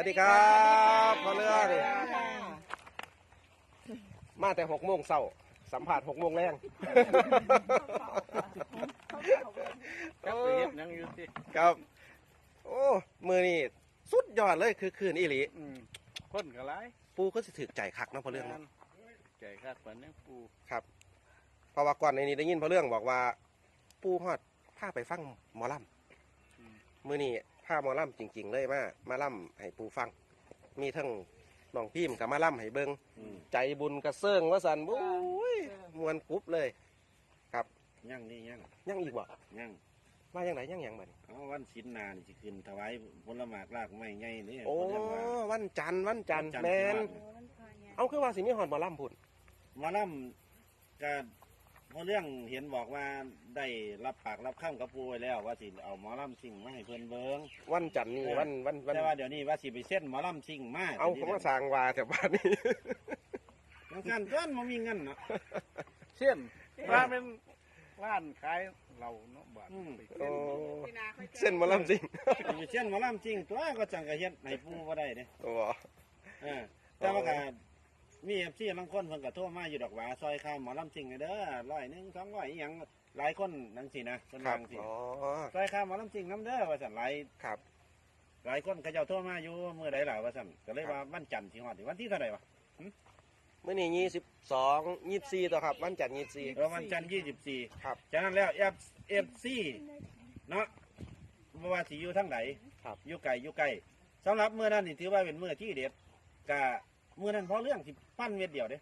วัสดีครับพ่อเรื่องมาแต่หกโมงเช้าสัมผัสหกโมงแรงจับไปเฮ็ดหยังอยู่สิครับ โอ้มือนี่สุดยอดเลยคือคืนอีหลีอืมคนก็หลายปูก็สิถือใจคักเนาะพ่อเรื่องเนาะใจคักปานนี้ปูครับเพราะว่าก่อนในนี้ได้ยินพ่อเรื่องบอกว่า ปูฮอดพาไปฟังหมอลำมือนี่ พาหมอลำจริง ๆ เลยมามาล่ำให้ปูฟัง มีทั้งน้องพิมพ์กับมาล่ำให้เบิงอืม ใจบุญกระเซิงว่าสันโอ้ยมวนกรุ๊บเลย ยังนี่ยังยังอีกบ่ยังว่ายังไงยังยังบัดนี้เอาวันศีลนานี่สิขึ้นถวายผลหมากรากไม้ใหญ่นี่โอ้เพิ่นเรียกว่าวันจันทร์วันจันทร์วันแมนสิเอาคือว่าสิมีหอดหมอลำพุ่นหมาล่ำก็ พอเรื่องเห็นบอกว่าได้รับปากรับคำกับปูไว้แล้ว ว่าสิเอาหมอลำสิ่งมาให้เพิ่นเบิ่งวันจันทร์นี่วันวันวันแต่ว่าเดี๋ยวนี้ว่าสิไปเส้นหมอลำสิ่งมาเอาผมมาสร้างวาแต่บ้านนี้ยังกันเกินบ่มีเงินเนาะเช่นร้านเป็นร้านขายเหล้าเนาะบ้านอืมไปโอ้เส้นเส้นหมอลำจริงไปเส้นหมอลำสิ่งตัวก็จังกะเฮ็ดให้ปูบ่ได้เด้โอ้เออแต่ว่าก็ มีเอฟซีบางคนเพิ่นก็โทรมาอยู่ดอกหว่าซอยค่าหมอลำจริงเด้อร้อยหนึ่งสองร้อยอหยังหลายคนนั่นสินะเพิ่นครัวาบจังสิอ๋อซอยค่าหมอลำจริงน้ำเด้อว่าสั่นหลายครับ หลายคนเขาเจ้าโทรมาอยู่มื้อใดล่ะว่าสั่นก็เลยว่าวันจันทร์สิฮอดนี่วันที่เท่าไหร่วะ เมื่อนี้ยี่สิบสองยี่สิบสี่ต่อครับวันจันทร์ยี่สิบสี่ เออวันจันทร์24ครับจากนั้นแล้วเอฟเอฟซีเนาะบ่ว่าสิอยู่ทั้งไหนครับ อยู่ไกลอยู่ใกล้สำหรับมื้อนั้นนี่ถือว่าเป็นมื้อที่เด็ดก็ มื้อนั้นเพราะเรื่องสิปั้นเม็ดเดียวเด้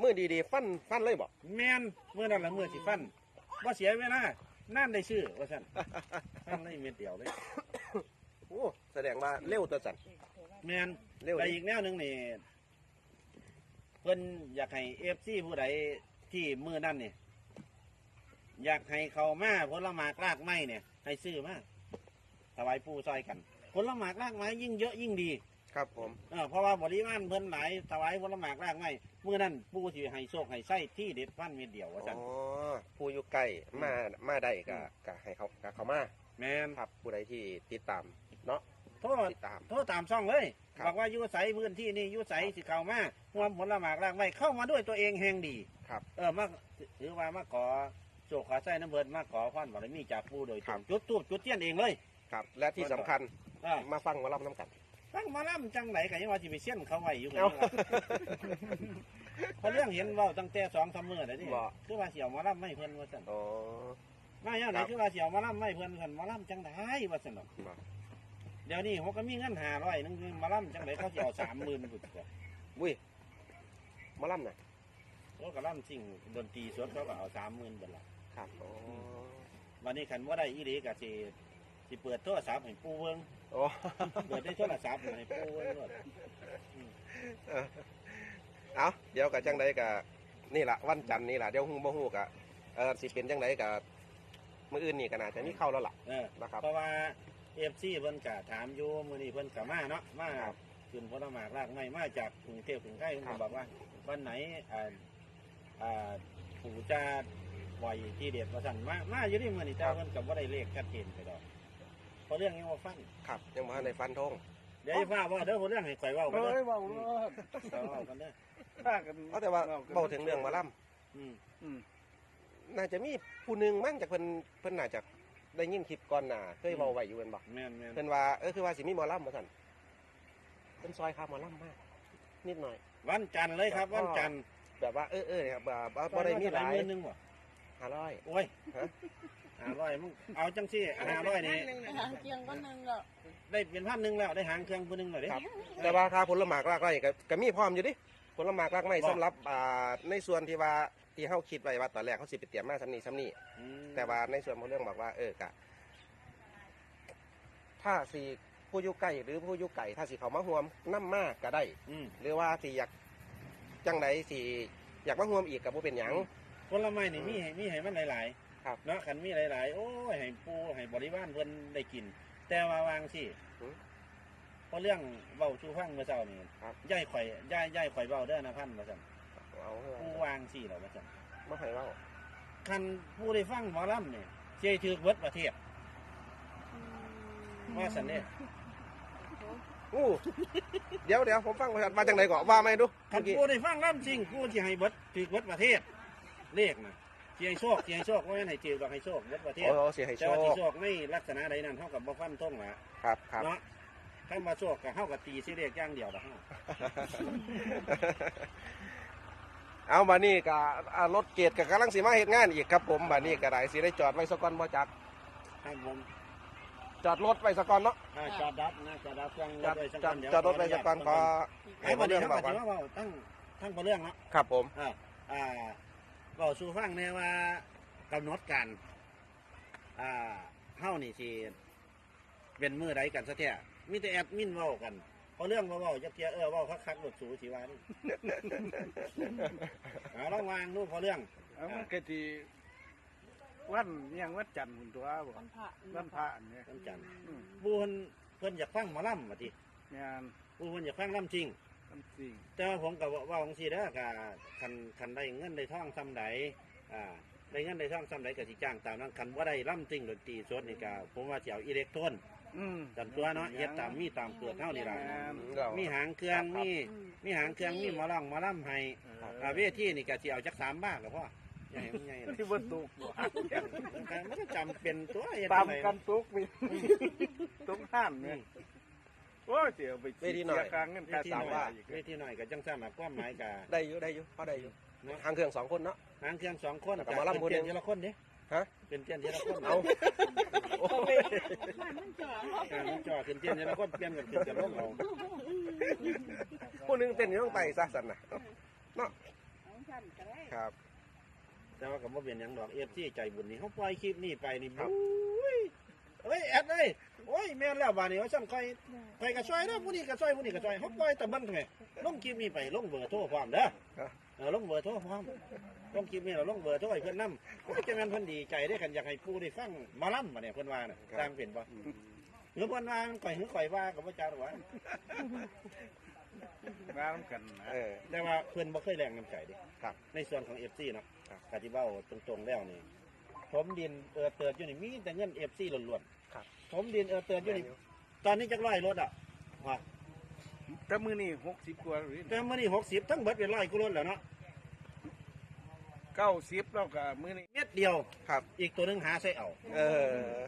มือดีๆ ฟันฟันเลยบอก แม่นเมื่อนั้นละเมื่อสิฟันว่าเสียเวลานั่นได้ชื่อว่าสั่นฟันได้เม็ดเดียวเลยโอ้แสดงว่าเร็วตัวสันแม่นเร็วแต่ดิอีกแนวหนึ่งนี่เพิ่นอยากให้เอฟซีผู้ใดที่มือนั่นนี่อยากให้เขามาผลหมากรากไม้เนี่ยให้ซื้อมาถวายปู่ซอยกันผลหมากรากไม้ยิ่งเยอะยิ่งดี ครับผม เออเพราะว่าบริวารเพิ่นหลายถวายผลหมากรากไม้มือนั่นปู่สิให้โชคให้ไส้ที่เด็ดฟันเม็ดเดียวว่าอ๋สั่นอผู้อยู่ใกล้มามาได้ก็ก็ให้เขาก็เขามาแม่นครับผู้ใดที่ติดตามเนาะโทษติดตาม โทษตามช่องเลยครับ บอกว่าอยุใสพื้นที่นี่อยุใสสิเข้ามาห่วมผลหมากรากไม้เข้ามาด้วยตัวเองแห่งดี ครับ เออมาถือว่ามาขอโจกขอใส่น้ำเบิดมาขอพันบารมีจากผู้โดยตรงจุดตูบจุดเทียนเองเลย ครับ และที่สำคัญอ่ามาฟังหมอลำน้ำกัน ตั้งมาล่ำจังไหนกันยังว่าสิไปเส้นเขาไว้อยู่กันเอา เพราะเรื่องเห็นเว่าตั้งแต่สองสามมื้อเลยนี่บ่ คือว่าเสี่ยวมาล่ำไม่เพิ่นว่าสั่นอ๋อ มาอย่างไหนครับ คือว่าเสี่ยวมาล่ำไม่เพิ่นสั่นมาล่ำจังไดว่าสั่นเนาะบ่เดี๋ยวนี้เขาก็มีเงินหาร้อยนึงมาล่ำจังไหนเขาสิเอาสามหมื่นบุตรวุ้ยหมอลำน่ะเขาก็ล่ำสิ่งดนตรีสดเขาก็เอาสามหมื่นบาทละครับอ๋อวันนี้ขันว่าได้อีหลีก็สิสิเปิดโทรศัพท์ให้ปูเบิ้ง โอ้เปิดได้โทรศัพท์ให้ปูเบิ้งด้วยเอาเดี๋ยวกับจังใดกับนี่แหละวันจันทร์นี่แหละเดี๋ยวฮู้บ่ฮู้กะเออสิเป็นจังใดกับมื้ออื่นนี่ก็น่าจะมีเข้าแล้วล่ะ เออนะครับเพราะว่าเอฟซีเพิ่นก็ถามอยู่มื้อนี้เพิ่นก็มาเนาะมาครับขึ้นผลหมากรากไม้มาจากกรุงเทพกรุงไทยเพิ่นครัก็บบอกว่าวันไหนอ่าอ่าปู่จะปล่อยที่เด็ดมาสั่นมามาอยู่ที่มื้อนี้แต่เพิ่นก็บ่ได้เลขชัดเจนไปดอก เพราะเรื่องยังบ่ฟังครับยังบ่ทันได้ฟันธงเดี๋ยวให้ฟ้าว่าเด้อเพราะเรื่องให้ข่อยเว้ากันเฮ้เด้ยอเบาเลยเว้ากันเด้อฆ่ากันเอาแต่ว่าเบาถึงเรื่องหมอลอืมอืมำน่าจะมีผู้หนึงมั้งจากเพิ่นเพิ่นน่าจะได้ยินคลิปก่อนหน้าเคยเว้าไว้อยู่เพิ่นบ่แม่นแม่นเพิ่นว่าเออคือว่าสิมีหมอลำว่าซั่นเพิ่นซอยค่าหมอลำมากนิดหน่อย วันจันทร์เลยครับ วันจันทร์แบบว่าเออเออเนี่ยครับบ่บ่บ่ได้มีหลายหมื่นหนึงบ่500โอ้ยฮะ ห้าร้อยมึงเอาจังซี่ห้าร้อยนี่หางเกียงก็นึงแล้วได้เป็นพันหนึ่งแล้วได้หางเครื่องผู้หนึงแล้วเด้ครับ แต่ว่าค่าผลหมากรากไร่ก็ก็มีพร้อมอยู่ดิผลหมากรากไม้บอกสำหรับอ่าในส่วนที่ว่าที่เฮาคิดไว้ว่าตอนแรกเขาสิไปเตรียมมาซ้ำนี้ซ้ำนี้อืมแต่ว่าในส่วนของเรื่องบอกว่าเออกะ ถ้าสิผู้อยู่ใกล้หรือผู้อยู่ไก่ถ้าสิเขามาห่วมน้ำมากก็ได้ อืมหรือว่าสิอยากจังใดสิอยากมาห่วมอีกกับผู้เป็นหยังผลไม้นี่มีให้มีให้มันหลาย ครับๆเนาะคันมีหลายๆ โอ้ยให้ปูให้บริวารเพิ่นได้กิน แต่ว่าวางสิเพราะเรื่องเว้าชูฟังเมื่อเช้านี่ครับ ย่ายข่อยย่ายย่ายข่อยเว้าเด้อนะพันว่าซั่นเอาปูวางสิแล้วว่าซั่นมาให้เว่าคันผู้ได้ฟังหมอลำนี่เจถือเบิดประเทศว่าซั่นเด้โอ้โหอู้เดี๋ยวเดี๋ยวผมฟังมามาจากไหนก่อนว่าไหมาให้ดูคันเมื่อกี้กูได้ฟังล่ำจริงกูที่ให้เบิดถือเบิดประเทศเลขนะ เจียงโชคเจียงโชคว่าให้ถือดอกให้โชคเบิดประเทศโอ้เสียให้แต่โชว่าที่คโชคในลักษณะใดนั้นเท่ากับบ่ฟันท่งละครับครับ เนาะถ้ามาโชคกับเท่ากับตีสิเลขอย่างเดียวละเฮาเอามานี่ก็อ่ารถเกตกับกำลังสีมาเหตุงานอีกครับผมมานี่ก็ได้สิได้จอดไว้สกอนบ่จักครับผมจอดรถไว้สกอนเนาะอ่าจอดดับนะจอดดับเครื่องจอดไว้สักจอดนเดี๋ยวจอดรถไว้สกอนขอไอ้ประเด็นเขาก็ถือว่าเว้าตั้งทั้งประเรื่องเนาะครับผม อ่าอ่า ก็สู่ฟังแน่ว่ากำหนดการอ่าเฮานี่สิเป็นมือใดกันซะแท้มีแต่แอดมินเว้ากันเพราะเรื่องเว้าๆจักเทียเออเว้าคักๆรถสูสิว่านี่ เอาลองวางดูพอเรื่อง เอามันก็สิวันอิหยังวันจันทร์หุ่นตัวบ่วันพระวันพระอันเนี่ยวันจันทร์ อืมปูเพิ่นเพิ่นอยากฟังหมอลำมาทีงานปูเพิ่นอยากฟังลำจริง ทำสิ่งแต่ว่าผมกับว่าของสีเด้อกะคันคันได้เงินได้ท่องซ้ำใดอ่าได้เงินได้ท่องซ้ำใดกับสิจ้างตามนั้นคันว่าได้ล่ำจริงดนตรีสดนี่กะผมว่าสิเจียวอิเล็กโทรนอืม จำตัวเนาะเฮ็ดตามมีตามเกิดเท่านี่ล่ะเรามีหางเครื่องมีมีหางเครื่องมีหมอลองหมอลำให้เออ่าอเวทีนี่กะสิเอาจักสามบาทกับพ่อใหญ่มันใหญ่เลยที่บ่ตกบ่มันก็จำเป็นตัวเฮ็ดตามจั่งใด กันตกมีตกห้านเนี่ย โอ้ยเสียไปเวทีหน่อย เสีกลางเงินเวค่าทีสาหมน่บาอทยอีกเวทีหน่อยกับจังซั่นน่ะความหมายกะได้อยู่ได้อยู่พอได้อยู่เนาะทางเครื่องสองคนเนาะ หางเครื่องสองคนกับหมอลำคนหนึ่เป็นงเทียละคนเด้ฮะเป็นเทียนทีละคนเอาโอ้ยบ้านมันจอดอ่ามันจ่อขึ้นเทียนทีละคนเปลี่ยนกันขึ้นจะล้มเอาผู้หนึงเต้นอยู่ต้องไต่ซะสันนะของฉันก็ได้ครับ แต่ว่ากับว่าเป็นหยังดอกเอฟซีใจบุญนี่เขาปล่อยคลิปนี่ไปนี่ครับ บุ้ย เฮ้ยแอดเลยโอ้ยแม่นแล้วบาดนี้ว่าสั่งใครใครก็ช่วยนะผู้นี้ก็ช่วยผู้นี้ก็ช่วยเขาปล่อยแต่มันทำไมลงคลิปนี้ไปลงเบอร์โทรความเด้อเออลงเบอร์โทรความลงคลิปนี้เราลงเบอร์โทรให้เพื่อนนำก็จะแม่นเพิ่นดีใจได้กันอยากให้ผู้ได้ฟังหมาล่ำมาเนี่ยเพิ่นว่าน่ะตามเป็นบ่หรือเพิ่นว่ามันก่อยหือก่อยว่ากับพระเจ้าหรอวะงานกันนะเออแต่ว่าเพื่อนบ่เคยแรงน้ำใจเดิครับในส่วนของเอฟซีเนาะครับกาที่เบ้าตรงๆแล้วนี่ ผมดินเออเติร์ดอยู่นี่มีแต่เงินเอฟซีล้วนครับๆผมดินเออเติร์ดอยู่นี่ตอนนี้จักร้อยรถอะว่าแต่มื้อนี้หกสิบกว่าหรือแต่มื่อนี้หกสิบทั้งเบิดเป็นร้อยกุรถแล้วเนาะเก้าสิบแล้วก็มื้อนี้เม็ดเดียวครับ อีกตัวหนึงหาใส่เอา เออ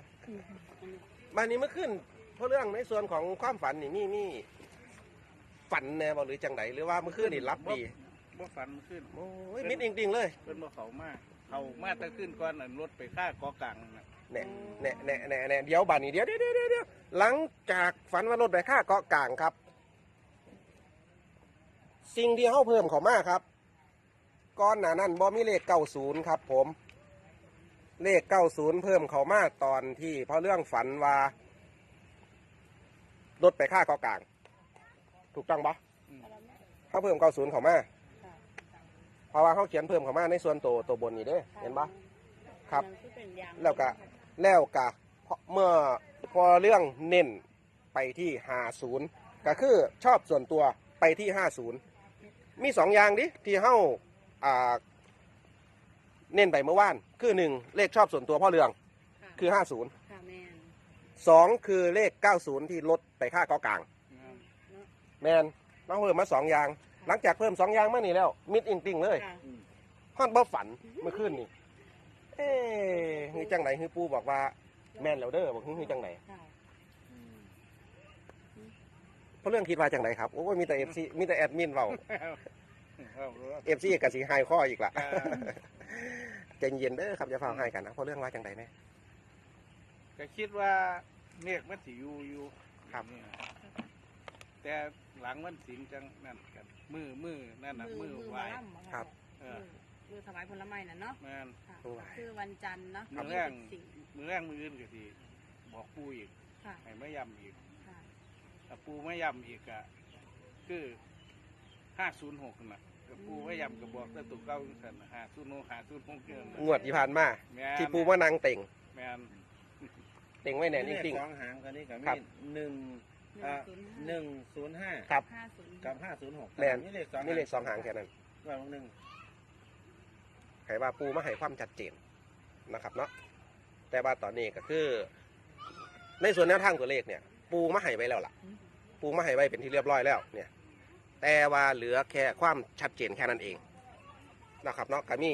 มานี้เมื่อขึ้นเพราะเรื่องในส่วนของความฝันนี่มีมีฝันแน่บ่หรือจังไดหรือว่าเมื่อคืนนี่รับดีบ่ฝันขึ้นโอ้ยมิดจริงๆเลยเพิ่นบ่เข้ามา เข้ามาแต่ขึ้นก่อนน่ะรถไปค่าเกอกลางน่ะแน่แน่แน่แน่แน่เดี๋ยวบานนี้เดี๋ยวเดี๋ยวเดี๋ยวเดี๋ยวหลังจากฝันว่ารถไปฆ่าเกาะกลางครับ สิ่งที่เขาเพิ่มเขามาครับก้อนหนานั้นบอมีเลขเก้าศูนย์ครับ ผม เลขเก้าศูนย์เพิ่มเขามาตอนที่เพราะเรื่องฝันว่ารถไปฆ่าเกาะกลาง ถูกต้องปะเขาเพิ่มเก้าศูนย์เขามาเพ ราะว่าเขาเขียนเพิ่มเขามาในส่วนตัวตัวบนนี่เด้เห็นปะครับ แล้วก็แล้วก็เพราะเมื่อพอเรื่องเน้นไปที่ห้าศูนย์ก็คือชอบส่วนตัวไปที่ห้าศูนย์มีสองอย่างดิที่เฮ้าอ่าเน้นไปเมื่อวาน คือหนึ่งเลขชอบส่วนตัวพ่อเรืองคือห้าศูนย์ค่ะแมนสองคือเลขเก้าศูนย์ที่ลดไปค่าเกอกลาง แมนน้องเพิ่มมาสองอย่าง หลังจากเพิ่มสองอย่างมานี่แล้ว มิดอิงติงเลยค่ะฮอดบ่ฝันเมื่อคืนนี่เอ๊ะฮือจังไหนฮือปูบอกว่าแม่นแล้วเด้อบอกฮือฮือจังไหนค่ะเพราะเรื่องคิดว่าจังไหนครับโอ้ยมีแต่เอฟซีมีแต่แอดมินเว้าเอารถเอฟซีกับสีไฮข้ออีกละอ่าใจเย็นเด้อครับอย่าฟังให้กันนะเพราะเรื่องว่าจังไหนแน่ก็คิดว่าเมฆมันสิอยู่อยู่ครับนี่นะแต่หลังมันสิงจังนั่นกัน มือมือนั่นน่ะมือไหวล่ำครับ เออ มือถวายผลไม้น่ะเนาะแม่น ค่ะมือไหว้คือวันจันทร์เนาะมือแรงสิ่งมือแรงมืออื่นก็สิบอกปูอีกค่ะให้ไม่ย้ำอีกค่ะถ้าปูไม่ย้ำอีกอะคือห้าศูนย์หกน่ะก็ปูไม่ย้ำก็บอกแต่ตุกเก้าสันห้าศูนย์หกห้าศูนย์หกเกินน่ะงวดที่ผ่านมา แม่นที่ปูว่านางเต่งแม่นเต่งไว้แน่นเลขจริงสองหางกันนี้กับครัมีบหนึ่งอ่า หนึ่งศูนย์ห้าครับ ห้าศูนย์กับห้าศูนย์หกแม่น นี่เลขสองๆนี่เลขสองหางแค่นั้นว่าหนึ่งให้ว่าปูมาให้ความชัดเจนนะครับเนาะแต่ว่าตอนนี้ก็คือ ในส่วนแนวทางตัวเลขเนี่ย ปูมาให้ไว้แล้วล่ะ ปูมาให้ไว้เป็นที่เรียบร้อยแล้วเนี่ย แต่ว่าเหลือแค่ความชัดเจนแค่นั้นเองนะครับเนาะก็มี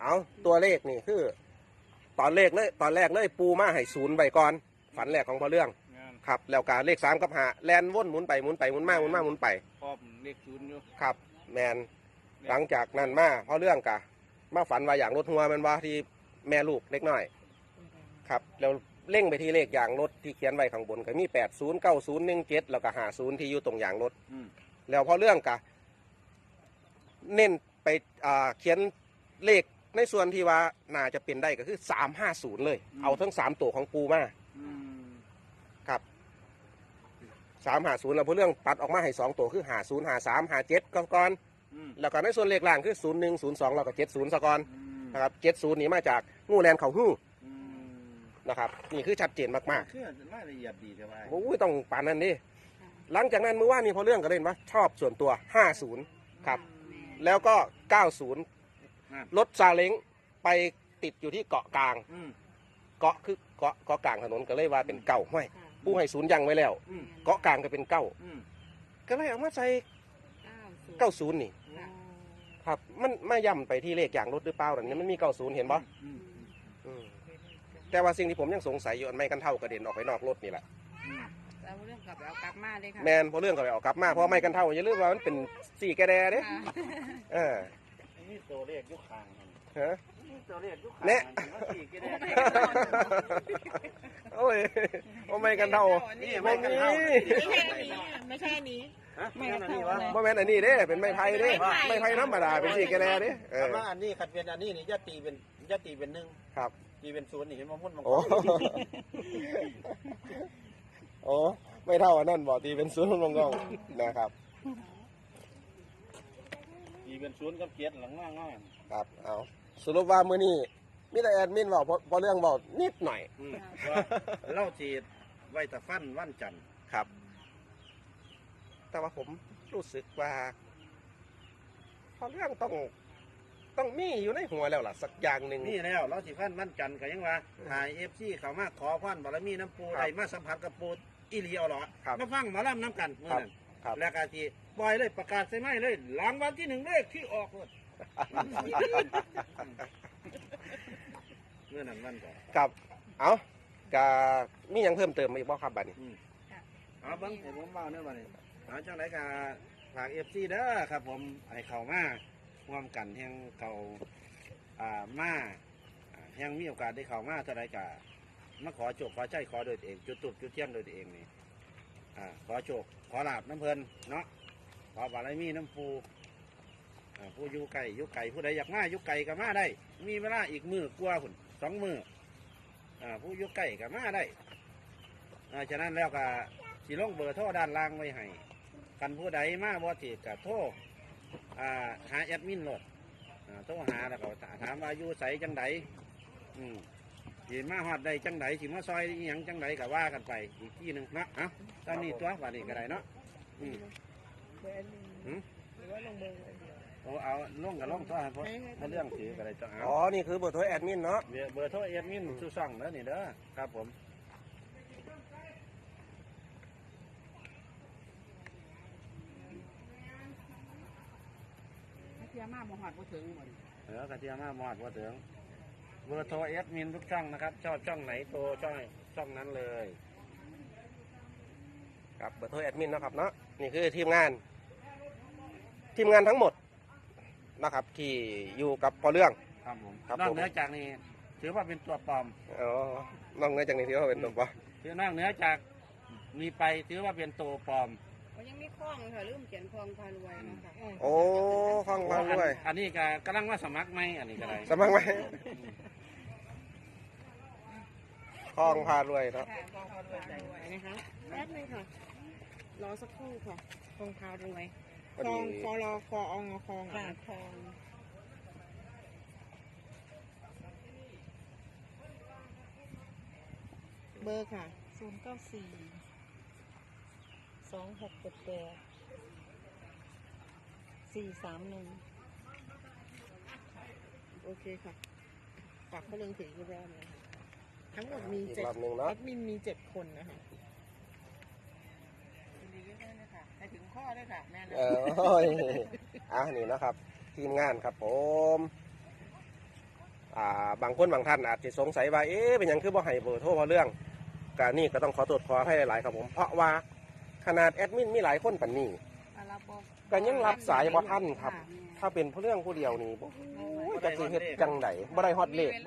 เอาตัวเลขนี่คือ ตอนเลขเลยตอนแรกเลยปูมาให้ศูนย์ใบก่อน ฝันแรกของพอเรื่องงาน ครับแล้วการเลขสามกับหาแลนว่นหมุนไปหมุนไปหมุนมาหมุนมาหมุนไปพร้อมเลขศูนย์อยู่ครับ แมนหลังจากนั้นมาพอเรื่องกะมาฝันว่าอย่างรถหัวแมันว่าที่แม่ลูกเล็กน้อย ครับแล้วเร่งไปที่เลขอย่างรถที่เขียนไว้ข้างบนก็มี8 0 9 0 1 7แล้วก็หาศูนย์ที่อยู่ตรงอย่างรถ อืมแล้วพอเรื่องกะเน้นไปอ่าเขียนเลขในส่วนที่ว่าน่าจะเป็นได้ก็คือ350เลย เอาทั้ง3ตัวของปูมา อืมครับ 350แล้วพอเรื่องตัดออกมาให้2ตัวคือ50 53 57ก็ก่อนอืมแล้วก็ในส่วนเลขล่างคือ01 02แล้วก็70สะก่อนอืมนะครับ70นี่มาจากงูแลนเขาหู้อืมนะครับนี่คือชัดเจนมากคือรายละเอียดดีแต่ว่าๆโอ้ยต้องปานนั้นดิหลังจากนั้นเมื่อวานนี้พอเรื่องก็เล่นว่าชอบส่วนตัว50ครับ แล้วก็90นั่นรถซาเล้งไปติดอยู่ที่เกาะกลาง อืม เกาะคือเกาะเกาะกลางถนนก็เลยว่าเป็นเก่าห้วย ค่ะผู้ให้ศูนย์ยังไว้แล้ว อืมเกาะกลางก็เป็นเก้าอืมก็เลยเอามาใส่เก้าศูนย์90นี่ค่ะครับ มันมาย่ำไปที่เลขอย่างรถหรือเปล่านั่นมันมี90เห็นปะอืมอืมแต่ว่าสิ่งที่ผมยังสงสัยอยู่อันไม่กันเท่ากระเด็นออกไปนอกรถนี่แหละอืมเอาเรื่องกลับเอากลับมาเลยค่ะแมนพอเรื่องก็ไปเออกกลับมาเพราะไม่กันเท่าอย่าลืมว่ามันเป็นสี่แกแดเด้ค่ะเออนี่ตัวเลขยุคคางมันฮะนี่ ตัวเลขยุคคางเนี่ยมันว่าสี่กี่ได้โอ้ยโอ้ไม่กันเท่านี่ไม่ไม่มีกันเท่าไม่ใช่อันนี้ฮะไม่กันอันนี้วะบ่แม่นอันนี้เด้เป็นไม้ไผ่เด้ไม้ไผ่ไม้ไผ่ธรรมดาเป็นสี่แกแดเด้เออคำว่าอันนี้ขัดเป็นอันนี้นี่ยะตีเป็นยะตีเป็นหนึ่งครับตีเป็นศูนย์นี่เห็นว่ามุ่นมังกโอ้รโอ้ไม่เท่าอันนั้นบ่ตีเป็นศูนย์ลงกองนะครับตีเป็นศูนย์กับเกียรติหลังง่ายง่ายครับเอา สรุปว่ามื้อนี้มีแต่แอดมินบอกพอพอเรื่องบอกนิดหน่อย อืมว่าเล่าจีดไว้แตะฟันวันจันทร์ครับ แต่ว่าผมรู้สึกว่า พอเรื่องต้องต้องมีอยู่ในหัวแล้วล่ะ สักอย่างหนึ่ง นี่แล้วเราสิฟันวันจันทร์ก็ยังว่าถ่ายเอฟซีเขามาขอพันบารมีน้ำปูครับได้มาสัมผัสกับปูอีหลีเอาเหรอครับมาฟังหมาล่ำน้ำกันเมื่อนั้นครับ แล้วก็ทีปล่อยเลยประกาศใช่ไหมเลยหลังวันที่หนึ่งเลขที่ออกเลย เมื่อนั้นวันก่อนครับ เอากะมีหยังเพิ่มเติมอีกบ่ครับบัดนี้ เอาเบังให้ผมเบาเนี่ยมาเนี่ยเอาจังไรกาฝากเอฟซีเด้อครับ ผมไอเข่ามาร่วมกันแห่งเข่าอ่ามาอ่าแห่งมีโอกาสได้เข่ามาเท่าไรกามาขอโจกขอใจขอโดยตัวเอง จุดตุบจุดเทียนโดยตัวเองนี่อ่าขอโจกขอลาบน้ำเพลินเนาะขอบารมีน้ำปูอ่า ผู้อยู่ไก่อยู่ไก่ผู้ใดอยากมาอยู่ไก่ก็มาได้ มีเวลาอีกมือกว่าหุ่นสองมืออ่าผู้อยู่ไก่ก็มาได้อ่าฉะนั้นแล้วก็สิลงเบอร์โทรด้านล่างไว้ให้กันผู้ใดมาบ่ติดก็โทรอ่าหาแอดมินโหลดอ่าโทรหาแล้วก็ถามว่าอยู่ไสจังไดอืมสิมาฮอดใดจังไดสิมาซอยอีหยังจังไดก็ว่ากันไปอีกที่หนึ่งเนาะเอ้าตอนนี้ตัววันนี้ก็ได้เนาะอืมหืมโอ้ เอาลงกับลงตัวให้เพราะเพราะเรื่องถือก็ได้จ้ะอ๋อเอานี่คือเบทโทรแอดมินเนาะเบอร์เบอร์โทรแอดมินชื่อช่องเด้อนี่เด้อครับผมเทียมาบ่หอดบ่ถึงหมดเออกระเทียมมามอดว่าถึงเบอร์โทรเอสมินทุกช่องนะครับ ชอบช่องไหนโทรช่องช่องนั้นเลยครับเบทโทรแอดมินเนาะครับเนาะนี่คือทีมงาน ทีมงานทั้งหมด นะครับ ที่อยู่กับพอเรื่อง ครับผมครับนอกผมเหนือจากนี้ ถือว่าเป็นตัวปลอมอ๋อนอกเหนือจากนี้ที่ว่าเป็นตัวปะถือนอกเหนือจากมีไปถือว่าเป็นตัวปลอมก็ยังมีคล้องค่ะลืมเขียนคล้องพารวยนะคะโอ้ข้องมาด้วย อันนี้ก็กำลังว่าสมัครไหมอันนี้ก็ได้สมัครไหมคล้องพาด้วยเนาะค่ะคล้องพารวยนะคะแป๊บนึงค่ะ รอสักครู่ค่ะคล้องพารวย พอดีคอรอคอองอคองค่ะคล้องเบอร์ค่ะ ศูนย์เก้าสี่สองหกแปดแปดสี่สามหนึ่งโอเคค่ะฝากเขาเรื่องถึงอีกรอบนะคะทั้งหมดมีอีกเจ็ดรอบหนึ่งแอเนาะดมินมีเจ็ดคนนะคะ ย พ่อด้วยค่ะแม่นะเออโอ้ยอะนี่เนาะครับ ทีมงานครับผม อ่า บางคนบางท่านอาจจะสงสัยว่า เอ๊ะ เป็นหยังคือบ่ให้เบอร์โทรเพราะเรื่องการนี่ก็ต้องขอตรวจขอให้หลายๆครับผม เพราะว่าขนาดแอดมินมีหลายคนปันนี่ก็ยังรับสายบ่ทันครับ ถ้าเป็นผู้เรื่องผู้เดียวนี่โอ้ยจะสิเฮ็ดจังไดบ่ได้ฮอดเลข